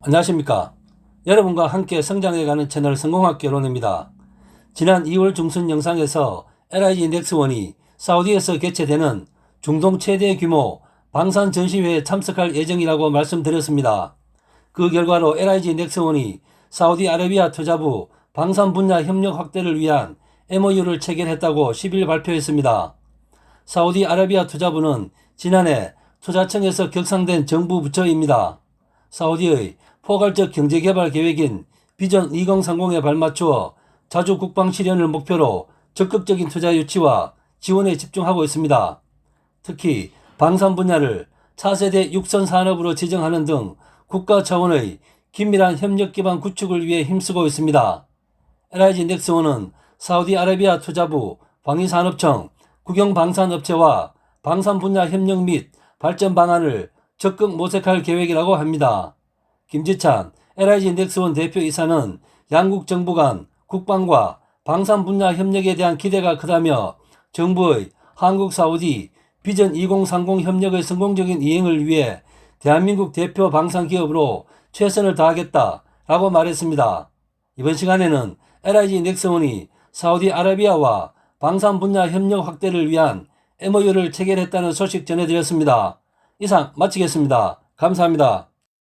안녕하십니까. 여러분과 함께 성장해가는 채널 성공학 개론입니다. 지난 2월 중순 영상에서 LIG 넥스원이 사우디에서 개최되는 중동 최대 규모 방산 전시회에 참석할 예정이라고 말씀드렸습니다. 그 결과로 LIG 넥스원이 사우디아라비아 투자부 방산 분야 협력 확대를 위한 MOU를 체결했다고 10일 발표했습니다. 사우디아라비아 투자부는 지난해 투자청에서 격상된 정부 부처입니다. 사우디의 포괄적 경제개발 계획인 비전 2030에 발맞추어 자주 국방 실현을 목표로 적극적인 투자 유치와 지원에 집중하고 있습니다. 특히 방산 분야를 차세대 육선 산업으로 지정하는 등 국가 차원의 긴밀한 협력 기반 구축을 위해 힘쓰고 있습니다. LIG 넥스원은 사우디아라비아 투자부, 방위산업청, 국영방산업체와 방산 분야 협력 및 발전 방안을 적극 모색할 계획이라고 합니다. 김지찬 LIG 넥스원 대표 이사는 양국 정부 간 국방과 방산 분야 협력에 대한 기대가 크다며 정부의 한국 사우디 비전 2030 협력의 성공적인 이행을 위해 대한민국 대표 방산 기업으로 최선을 다하겠다라고 말했습니다. 이번 시간에는 LIG 넥스원이 사우디아라비아와 방산 분야 협력 확대를 위한 MOU를 체결했다는 소식 전해드렸습니다. 이상 마치겠습니다. 감사합니다.